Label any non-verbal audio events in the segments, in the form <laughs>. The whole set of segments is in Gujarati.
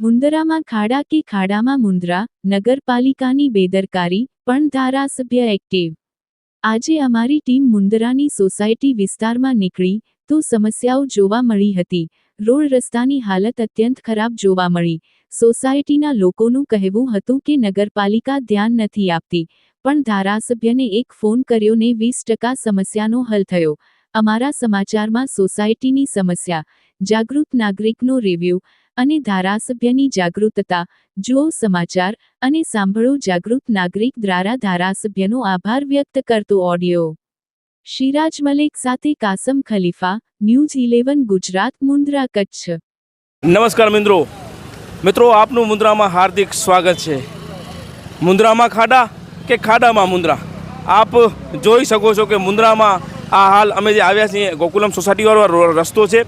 મુંદરામાં ખાડા કે ખાડામાં મુંદરા, નગરપાલિકાની બેદરકારી, પણ ધારાસભ્ય એક્ટિવ આજે અમારી ટીમ મુંદરાની સોસાયટી વિસ્તારમાં નીકળી તો સમસ્યાઓ જોવા મળી હતી. રોડ રસ્તાની હાલત અત્યંત ખરાબ જોવા મળી. સોસાયટીના લોકોનું કહેવું હતું કે નગરપાલિકા ધ્યાન નથી આપતી. પણ ધારાસભ્યને એક ફોન કર્યો ને વીસ ટકા સમસ્યાનો હલ થયો. અમારા સમાચારમાં સોસાયટીની સમસ્યા, જાગૃત નાગરિકનો રિવ્યૂ અને ધારાસભ્યની જાગૃતતા. જુઓ સમાચાર અને સાંભળો જાગૃત નાગરિક દ્વારા ધારાસભ્યનો આભાર વ્યક્ત કરતો ઓડિયો શિરાજ મલેક સાથે કાસમ ખલીફા, ન્યૂઝ ઇલેવન, ગુજરાત, મુન્દ્રા, કચ્છ. નમસ્કાર મિત્રો. મિત્રો, આપનું મુન્દ્રામાં હાર્દિક સ્વાગત છે. મુન્દ્રામાં ખાડા કે ખાડામાં મુન્દ્રા? આપ જોઈ શકો છો કે મુંદ્રામાં આ હાલ અમે જે આવ્યા છીએ, ગોકુલમ સોસાયટીવાળો રસ્તો છે.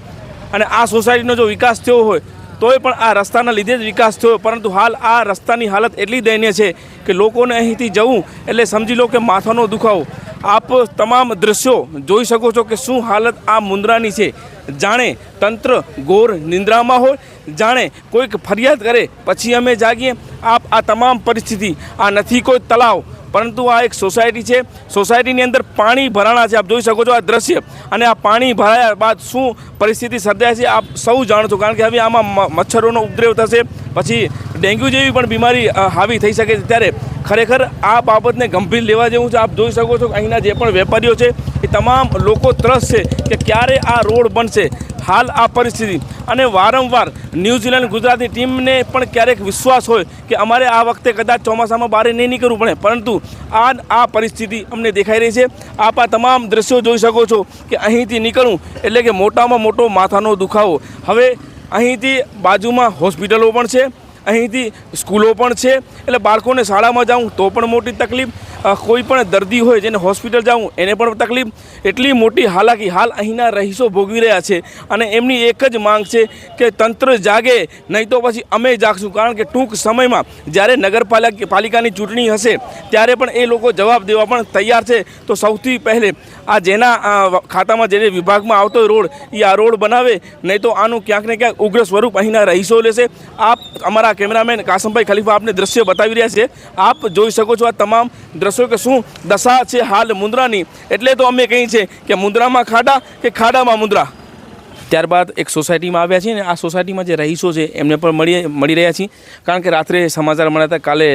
અને આ સોસાયટીનો જો વિકાસ થયો હોય, તોય પણ આ રસ્તાના લીધે જ વિકાસ થયો. પરંતુ હાલ આ રસ્તાની હાલત એટલી દયનીય છે કે લોકોને અહીંથી જવું એટલે સમજી લો કે માથાનો દુખાવો. આપ તમામ દ્રશ્યો જોઈ શકો છો કે શું હાલત આ મુન્દ્રાની છે. જાણે તંત્ર ઘોર નિંદ્રામાં હોય, જાણે કોઈક ફરિયાદ કરે, પછી અમે જાગીએ. આપ આ તમામ પરિસ્થિતિ, આ નથી કોઈ તલાવ પરંતુ આ એક સોસાયટી છે. સોસાયટીની અંદર પાણી ભરાણા છે. આપ જોઈ શકો છો આ દ્રશ્ય. અને આ પાણી ભરાયા બાદ શું પરિસ્થિતિ સર્જાય છે, આપ સૌ જાણો છો. કારણ કે હવે આમાં મચ્છરોનો ઉપદ્રવ થશે. પછી ડેન્ગ્યુ જેવી પણ બીમારી હાવી થઈ શકે છે. ત્યારે ખરેખર આ બાબતને ગંભીર લેવા જેવું છે. આપ જોઈ શકો છો અહીંના જે પણ વેપારીઓ છે, એ તમામ લોકો ત્રસ્ત છે કે ક્યારે આ રોડ બનશે. હાલ આ પરિસ્થિતિ. અને વારંવાર ન્યૂઝીલેન્ડ ગુજરાતની ટીમને પણ ક્યારેક વિશ્વાસ હોય કે અમારે આ વખતે કદાચ ચોમાસામાં બહાર નહીં નીકળવું પડે. પરંતુ આ આ પરિસ્થિતિ અમને દેખાઈ રહી છે. આપ આ તમામ દ્રશ્યો જોઈ શકો છો કે અહીંથી નીકળવું એટલે કે મોટામાં મોટો માથાનો દુખાવો. હવે અહીંથી બાજુમાં હોસ્પિટલો પણ છે. અહીંથી સ્કૂલો પણ છે. એટલે બાળકોને શાળામાં જાઉં તો પણ મોટી તકલીફ. કોઈ પણ દર્દી હોય જેને હોસ્પિટલ જાઉં એને પણ તકલીફ. એટલી મોટી હાલાકી હાલ અહીંના રહીશો ભોગવી રહ્યા છે. અને એમની એક જ માંગ છે કે તંત્ર જાગે, નહીં તો પછી અમે જાગશું. કારણ કે ટૂંક સમયમાં જ્યારે નગરપાલિકા પાલિકાની ચૂંટણી હશે, ત્યારે પણ એ લોકો જવાબ દેવા પણ તૈયાર છે. તો સૌથી પહેલે આ જેના ખાતામાં જેને વિભાગમાં આવતો રોડ એ આ રોડ બનાવે, નહીં તો આનું ક્યાંક ને ક્યાંક ઉગ્ર સ્વરૂપ અહીંના રહીશો લેશે. આપ અમારા કેમેરામેન કાસમભાઈ ખલીફા આપને દ્રશ્ય બતાવી રહ્યા છે. આપ જોઈ શકો છો આ તમામ દ્રશ્યો કે શું દશા છે હાલ મુન્દ્રાની એટલે તો અમે કહીએ છીએ કે મુન્દ્રામાં ખાડા કે ખાડામાં મુન્દ્રા ત્યારબાદ એક સોસાયટીમાં આવ્યા છીએ ને આ સોસાયટીમાં જે રહીશો છે, એમને પણ મળી મળી રહ્યા છીએ. કારણ કે રાત્રે સમાચાર મળ્યા હતા, કાલે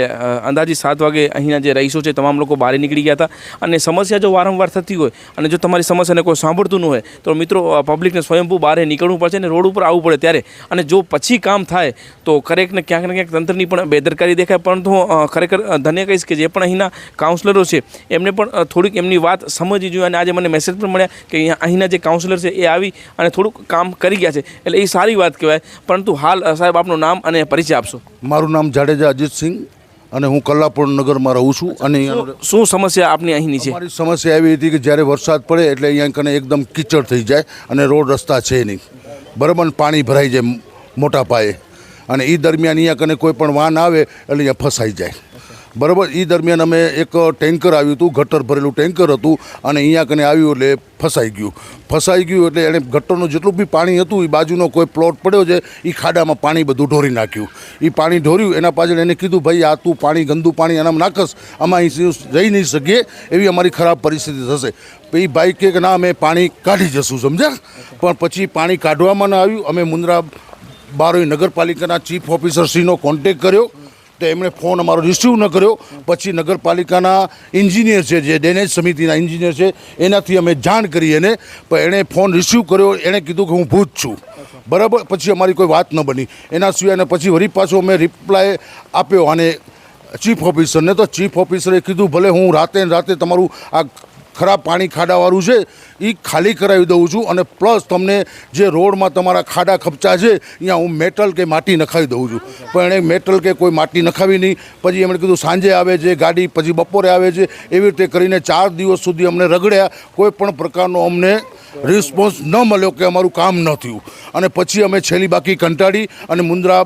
અંદાજે સાત વાગે અહીંના જે રહીશો છે, તમામ લોકો બહાર નીકળી ગયા હતા. અને સમસ્યા જો વારંવાર થતી હોય અને જો તમારી સમસ્યાને કોઈ સાંભળતું ન હોય, તો મિત્રો પબ્લિકને સ્વયંભૂ બહાર નીકળવું પડશે અને રોડ ઉપર આવવું પડે ત્યારે. અને જો પછી કામ થાય, તો ખરેખને ક્યાંક ને ક્યાંક તંત્રની પણ બેદરકારી દેખાય. પરંતુ ખરેખર ધન્ય કહીશ કે જે પણ અહીંના કાઉન્સલરો છે, એમને પણ થોડીક એમની વાત સમજવી જોઈએ. અને આજે મને મેસેજ પણ મળ્યા કે અહીંયા અહીંના જે કાઉન્સલર છે, એ આવી અને થોડુંક કામ કરી ગયા છે. એટલે એ સારી વાત કહેવાય. પરંતુ હાલ સાહેબ આપનું નામ અને પરિચય આપશો. મારું નામ જાડેજા અજીતસિંહ અને હું કલ્લાપુર નગરમાં રહું છું અને શું સમસ્યા આપની અહીંની છે? મારી સમસ્યા એવી હતી કે જ્યારે વરસાદ પડે એટલે અહીંયા કને એકદમ કીચડ થઈ જાય અને રોડ રસ્તા છે નહીં. બરાબર? પાણી ભરાઈ જાય મોટા પાયે. અને એ દરમિયાન અહીંયા કને કોઈ પણ વાહન આવે એટલે અહીંયા ફસાઈ જાય. બરાબર એ દરમિયાન અમે એક ટેન્કર આવ્યું હતું, ગટર ભરેલું ટેન્કર હતું અને અહીંયા કને આવ્યું એટલે ફસાઈ ગયું. ફસાઈ ગયું એટલે એણે ગટરનું જેટલું બી પાણી હતું એ બાજુનો કોઈ પ્લોટ પડ્યો છે એ ખાડામાં પાણી બધું ઢોરી નાખ્યું. એ પાણી ઢોર્યું, એના પાછળ એને કીધું, ભાઈ, આ તું પાણી, ગંદુ પાણી આનામાં નાખસ, આમાં અહીં જઈ નહીં શકીએ, એવી અમારી ખરાબ પરિસ્થિતિ થશે. એ ભાઈ કે ના, અમે પાણી કાઢી જશું, સમજ્યા? પણ પછી પાણી કાઢવામાં ન આવ્યું, અમે મુન્દ્રા બારોઈ નગરપાલિકાના ચીફ ઓફિસરશ્રીનો કોન્ટેક કર્યો. તો એમણે ફોન અમારો રિસીવ ન કર્યો. પછી નગરપાલિકાના એન્જિનિયર છે, જે ડેનેજ સમિતિના એન્જિનિયર છે, એનાથી અમે જાણ કરી એને. પણ એણે ફોન રિસીવ કર્યો, એણે કીધું કે હું ભૂત છું. બરાબર? પછી અમારી કોઈ વાત ન બની. એના સિવાયને પછી વળી પાછો અમે રિપ્લાય આપ્યો અને ચીફ ઓફિસરને તો ચીફ ઓફિસરે કીધું, ભલે હું રાતે રાતે તમારું આ ખરાબ પાણી ખાડાવાળું છે એ ખાલી કરાવી દઉં છું અને પ્લસ તમને જે રોડમાં તમારા ખાડા ખપચા છે અહીંયા હું મેટલ કે માટી નખાવી દઉં છું. પણ એણે મેટલ કે કોઈ માટી નખાવી નહીં, પછી એમણે કીધું સાંજે આવે છે, ગાડી પછી બપોરે આવે છે, એવી રીતે કરીને ચાર દિવસ સુધી અમને રગડ્યા. કોઈ પણ પ્રકારનો અમને રિસ્પોન્સ ન મળ્યો કે અમારું કામ ન થયું. અને પછી અમે છેલ્લી બાકી કંટાળી અને મુન્દ્રા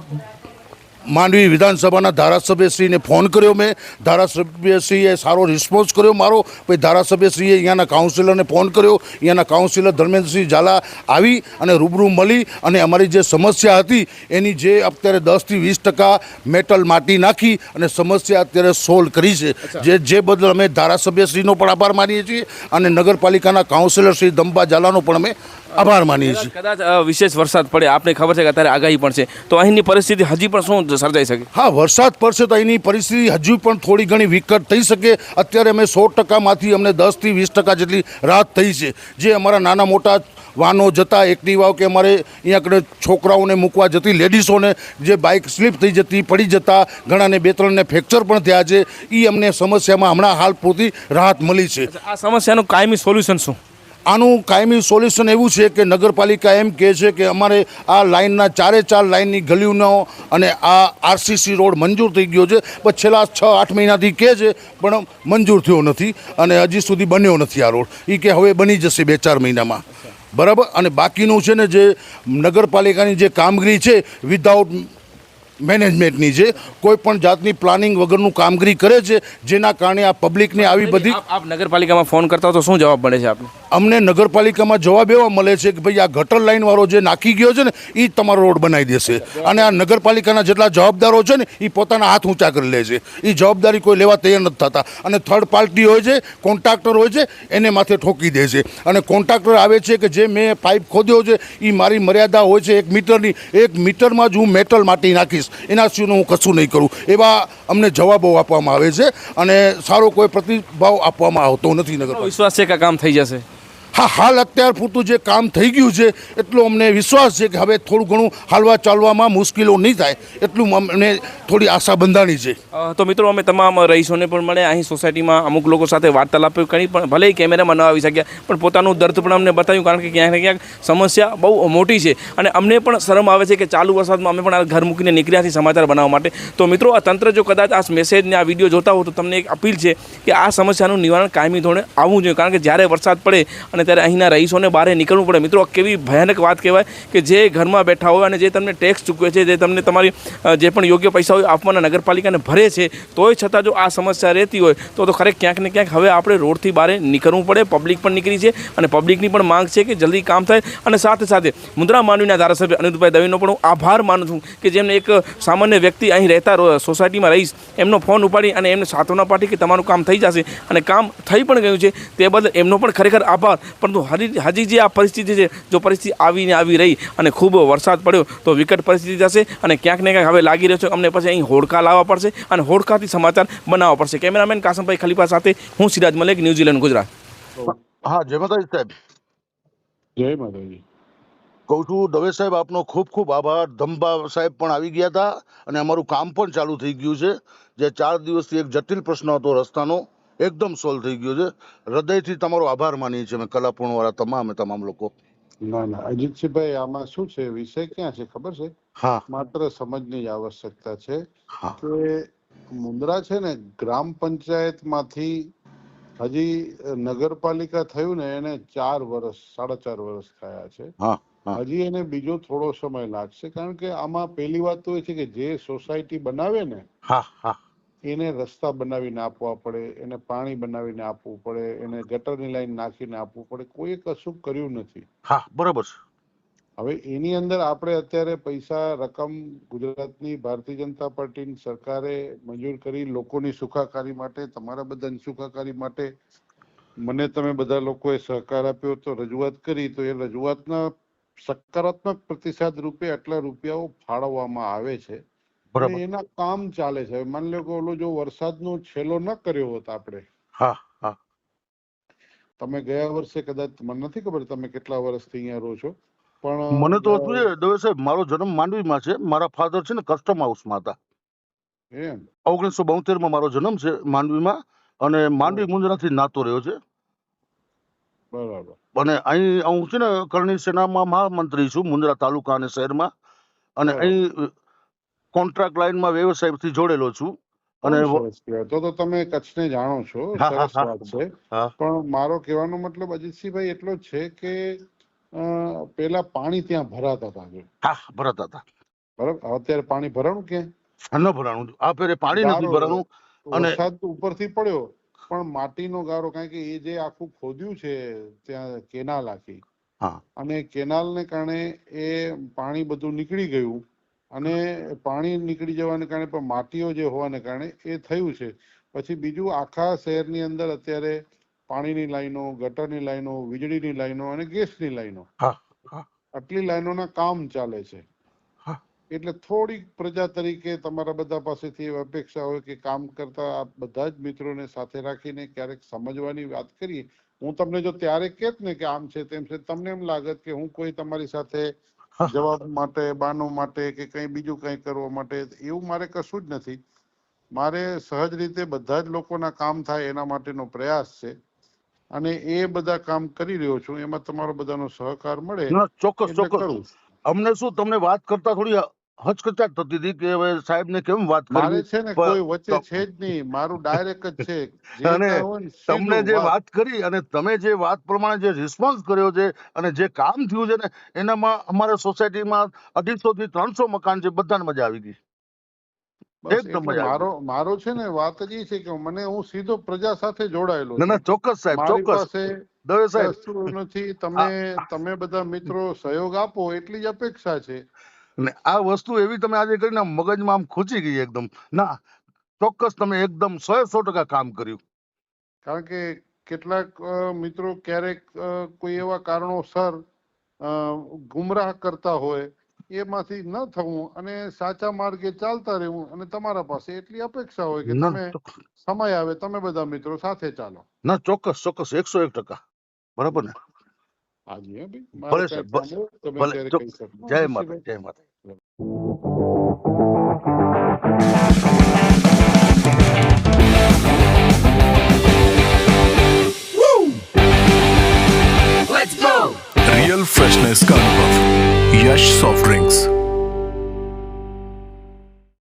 માંડવી વિધાનસભાના ધારાસભ્યશ્રીને ફોન કર્યો મેં. ધારાસભ્યશ્રીએ સારો રિસ્પોન્સ કર્યો મારો. પછી ધારાસભ્યશ્રીએ અહીંયાના કાઉન્સિલરને ફોન કર્યો. અહીંયાના કાઉન્સિલર ધર્મેન્દ્રસિંહ ઝાલા આવી અને રૂબરૂ મળી અને અમારી જે સમસ્યા હતી એની જે અત્યારે દસથી વીસ ટકા મેટલ માટી નાખી અને સમસ્યા અત્યારે સોલ્વ કરી છે. જે જે બદલ અમે ધારાસભ્યશ્રીનો પણ આભાર માનીએ છીએ અને નગરપાલિકાના કાઉન્સિલર શ્રી દંબા ઝાલાનો પણ અમે આભાર માનીએ છીએ. કદાચ વિશેષ વરસાદ પડે. આપને ખબર છે કે અત્યારે આગાહી પણ છે. તો અહીંની પરિસ્થિતિ હજી પણ શું સર્જાઈ શકે. હા વરસાદ પડશે તો અહીંની પરિસ્થિતિ હજુ પણ થોડી ઘણી વિકટ થઈ શકે. અત્યારે અમે સો ટકામાંથી અમને દસથી વીસ ટકા જેટલી રાહત થઈ છે. જે અમારા નાના મોટા વાહનો જતા એક્ટિવાઓ કે અમારે અહીંયા આગળ છોકરાઓને મૂકવા જતી લેડીઝોને જે બાઇક સ્લીપ થઈ જતી પડી જતા ઘણાને બે ત્રણને ફ્રેક્ચર પણ થયા છે એ અમને સમસ્યામાં હમણાં હાલ પૂરતી રાહત મળી છે. આ સમસ્યાનું કાયમી સોલ્યુશન શું? આનું કાયમી સોલ્યુશન એવું છે કે નગરપાલિકા એમ કહે છે કે અમારે આ લાઇનના ચારે ચાર લાઇનની ગલીઓનો અને આ આરસીસી રોડ મંજૂર થઈ ગયો છે. પણ છેલ્લા છ આઠ મહિનાથી કહે છે પણ મંજૂર થયો નથી અને હજી સુધી બન્યો નથી આ રોડ. એ કે હવે બની જશે બે ચાર મહિનામાં. બરાબર? અને બાકીનું છે ને જે નગરપાલિકાની જે કામગીરી છે વિધાઉટ મેનેજમેન્ટની છે કોઈ પણ જાતની પ્લાનિંગ વગરનું કામગીરી કરે છે જેના કારણે આ પબ્લિકને આવી બધી આપ નગરપાલિકામાં ફોન કરતા તો શું જવાબ મળે છે આપને? અમને નગરપાલિકામાં જવાબ એવા મળે છે કે ભાઈ આ ગટર લાઇનવાળો જે નાખી ગયો છે ને એ તમારો રોડ બનાવી દેશે. અને આ નગરપાલિકાના જેટલા જવાબદારો છે ને એ પોતાના હાથ ઊંચા કરી લે છે. એ જવાબદારી કોઈ લેવા તૈયાર નથી થતા. અને થર્ડ પાર્ટી હોય છે કોન્ટ્રાક્ટર હોય છે, એને માથે ઠોકી દે છે. અને કોન્ટ્રાક્ટર આવે છે કે જે મેં પાઇપ ખોદ્યો છે એ મારી મર્યાદા હોય છે એક મીટરની. એક મીટરમાં જ હું મેટલ માટી નાખીશ. એના સિવાય હું કશું નહીં કરું. એવા અમને જવાબો આપવામાં આવે છે. અને સારો કોઈ પ્રતિભાવ આપવામાં આવતો નથી નગર વિશ્વાસ છે કે કામ થઈ જશે? હા, હાલ અત્યાર પૂરતું જે કામ થઈ ગયું છે, એટલો અમને વિશ્વાસ છે કે હવે થોડું ઘણું હાલવા ચાલવામાં મુશ્કેલો નહીં થાય, એટલું અમને થોડી આશા બંધાણી છે. તો મિત્રો અમે તમામ રહીશોને પણ મળે અહીં સોસાયટીમાં અમુક લોકો સાથે વાર્તાલાપ કરી, પણ ભલે કેમેરામાં ન આવી શક્યા, પણ પોતાનું દર્દ પણ અમને બતાવ્યું, કારણ કે ક્યાંક ને ક્યાંક સમસ્યા બહુ મોટી છે. અને અમને પણ શરમ આવે છે કે ચાલુ વરસાદમાં અમે પણ આ ઘર મૂકીને નીકળ્યા છીએ સમાચાર બનાવવા માટે. તો મિત્રો, આ તંત્ર જો કદાચ આ મેસેજને આ વીડિયો જોતા હો તો તમને એક અપીલ છે કે આ સમસ્યાનું નિવારણ કાયમી ધોરણે આવવું જોઈએ, કારણ કે જ્યારે વરસાદ પડે અને ત્યારે અહીંના રહીશોને બહાર નીકળવું પડે. મિત્રો કેવી ભયાનક વાત કહેવાય કે જે ઘરમાં બેઠા હોય અને જે તમને ટેક્સ ચૂકવે છે, જે તમને તમારી જે પણ યોગ્ય પૈસા હોય આપવાના નગરપાલિકાને ભરે છે, તોય છતાં જો આ સમસ્યા રહેતી હોય, તો તો ખરેખર ક્યાંક ને ક્યાંક હવે આપણે રોડથી બહાર નીકળવું પડે પબ્લિક પણ નીકળી છે અને પબ્લિકની પણ માંગ છે કે જલ્દી કામ થાય. અને સાથે સાથે મુદ્રા માનવીના ધારાસભ્ય અનિરુદ્ધભાઈ દવેનો પણ હું આભાર માનું છું કે જેમને એક સામાન્ય વ્યક્તિ અહીં રહેતા સોસાયટીમાં રહીશ, એમનો ફોન ઉપાડી અને એમને સાંત્વના પાઠી કે તમારું કામ થઈ જશે અને કામ થઈ પણ ગયું છે, તે બદલ એમનો પણ ખરેખર આભાર. પરંતુ હજી હજી જે આ પરિસ્થિતિ છે જો પરિસ્થિતિ આવીને આવી રહી અને ખૂબ વરસાદ પડ્યો તો વિકટ પરિસ્થિતિ થશે અને ક્યાંક ને ક્યાંક હવે લાગી રહ્યો છે. અમને પછી અહીં હોડકા લાવવા પડશે અને હોડકાથી સમાચાર બનાવવા પડશે. કેમેરામેન કાસમભાઈ ખલીફા સાથે હું સિરાજ મલેક ન્યૂઝીલેન્ડ ગુજરાત. હા જય માતાજી સાહેબ. જય માતાજી. કહું છું દવે સાહેબ આપનો ખૂબ ખૂબ આભાર. ધંબા સાહેબ પણ આવી ગયા હતા અને અમારું કામ પણ ચાલુ થઈ ગયું છે. જે ચાર દિવસથી એક જટિલ પ્રશ્ન હતો રસ્તાનો. એકદમ સોલ્વ થઈ ગયો છે. હૃદયથી તમારો આભાર માનીએ છીએ અમે કલાપૂર્ણવાળા તમામે તમામ લોકો. ના ના અજીતસિંહભાઈ આમાં શું છે? વિષય ક્યાં છે? ખબર છે? હા. માત્ર સમજની આવશ્યકતા છે કે મુન્દ્રા છે ને ગ્રામ પંચાયતમાંથી હજી નગરપાલિકા થયું ને એને ચાર વર્ષ સાડા ચાર વર્ષ થયા છે. હજી એને બીજો થોડો સમય લાગશે કારણ કે આમાં પહેલી વાત તો એ છે કે જે સોસાયટી બનાવે ને હા હા. એને રસ્તા બનાવીને આપવા પડે એને પાણી બનાવીને આપવું પડે એને ગટરની લાઈન નાખીને આપવું પડે. કોઈએ કશું કર્યું નથી. હા બરોબર છે. હવે એની અંદર આપણે અત્યારે પૈસા રકમ ગુજરાતની ભારતીય જનતા પાર્ટીની સરકારે મંજૂર કરી લોકોની સુખાકારી માટે તમારા બધાની સુખાકારી માટે મને તમે બધા લોકોએ સહકાર આપ્યો તો રજૂઆત કરી તો એ રજૂઆતના સકારાત્મક પ્રતિસાદ રૂપે આટલા રૂપિયાઓ ફાળવવામાં આવે છે. બરાબર. એના કામ ચાલે છે. માની લો કે ઓલો જો વરસાદનો છેલ્લો ન કર્યો હોત આપણે. હા હા. તમે ગયા વર્ષે કદાચ મને નથી ખબર તમે કેટલા વર્ષથી અહીંયા રહો છો પણ મને તો હતું છે દવે સાહેબ મારો જન્મ માંડવીમાં છે. મારા ફાધર છે ને કસ્ટમ હાઉસમાં હતા. એમ? ઓગણીસો બોતેરમાં મારો જન્મ છે માંડવીમાં અને માંડવી મુંદ્રાથી નાતો રહ્યો છે. બરાબર. અને અહીં હું છે ને કરણી સેનામાં મહામંત્રી છું મુંદ્રા તાલુકા અને શહેરમાં. અને અહીં કોન્ટ્રાક્ટ લાઈનમાં વ્યવસાયથી જોડેલો છું અને. તો તો તમે કચ્છને જાણો છો સરસ વાત છે. પણ મારો કહેવાનો મતલબ અજીતસિંહભાઈ એટલો જ છે કે પેલા પાણી ત્યાં ભરાતા હતા હા ભરાતા હતા. બરાબર? અત્યારે પાણી ભરાણું કે ન ભરાણું. આ ફેરે પાણી નથી ભરાણું અને- વરસાદ ઉપરથી પડ્યો પણ માટીનો ગારો કારણ કે એ જે આખું ખોદ્યું છે ત્યાં કેનાલ આખી અને અને કેનાલને કારણે એ પાણી બધું નીકળી ગયું. અને પાણી નીકળી જવાને કારણે પણ માટીઓ જે હોવાને કારણે એ થયું છે. પછી બીજું આખા શહેરની અંદર અત્યારે પાણીની લાઈનો ગટરની લાઈનો વીજળીની લાઈનો અને ગેસની લાઈનો. આટલી લાઈનોના કામ ચાલે છે. એટલે થોડીક પ્રજા તરીકે તમારા બધા પાસેથી અપેક્ષા હોય કે કામ કરતા આ બધા જ મિત્રોને સાથે રાખીને ક્યારેક સમજવાની વાત કરીએ. હું તમને જો ત્યારે કહેત ને કે આમ છે તેમ છે તમને એમ લાગત કે હું કોઈ તમારી સાથે. જવાબ માટે બાનો માટે કે કંઈ બીજું કંઈ કરવા માટે એવું મારે કશું જ નથી. મારે સહજ રીતે બધા જ લોકોના કામ થાય એના માટેનો પ્રયાસ છે. અને એ બધા કામ કરી રહ્યો છું એમાં તમારો બધાનો સહકાર મળે ચોક્કસ ચોક્કસ. અમને શું તમને વાત કરતા થોડી હચકચાટ થતી હતી કે હવે સાહેબ ને કેમ વાત મારે છે ને કોઈ વચ્ચે છે જ નહીં. મારું ડાયરેક્ટ જ છે. <laughs> અને તમને જે વાત. કરી અને તમે જે વાત પ્રમાણે જે રિસ્પોન્સ કર્યો છે અને જે કામ થયું છે ને એનામાં અમારા સોસાયટીમાં અઢીસો થી ત્રણસો મકાન છે બધાને મજા આવી ગઈ. મારો મારો છે ને વાત જ ઈ છે કે મને હું સીધો પ્રજા સાથે જોડાયેલો ના ના ચોક્કસ સાહેબ ચોક્કસ. દવે સાહેબ. નથી. તમે તમે બધા મિત્રો સહયોગ આપો એટલી જ અપેક્ષા છે. ને આ વસ્તુ એવી તમે આજે કરીને મગજમાં આમ ખૂચી ગઈ એકદમ. ના ચોક્કસ તમે એકદમ સો સો ટકા કામ કર્યું. કારણ કે કેટલાક મિત્રો ક્યારેક કોઈ એવા કારણોસર ગુમરાહ કરતા હોય એમાંથી ન થવું અને સાચા માર્ગે ચાલતા રહેવું અને તમારા પાસે એટલી અપેક્ષા હોય કે તમે સમય આવે તમે બધા મિત્રો સાથે ચાલો. ના ચોક્કસ ચોક્કસ એકસો એક ટકા. બરાબર ને? बोले तो बोले जय माता जय माता। रियल फ्रेशनेस का अनुभव। यश सॉफ्ट ड्रिंक्स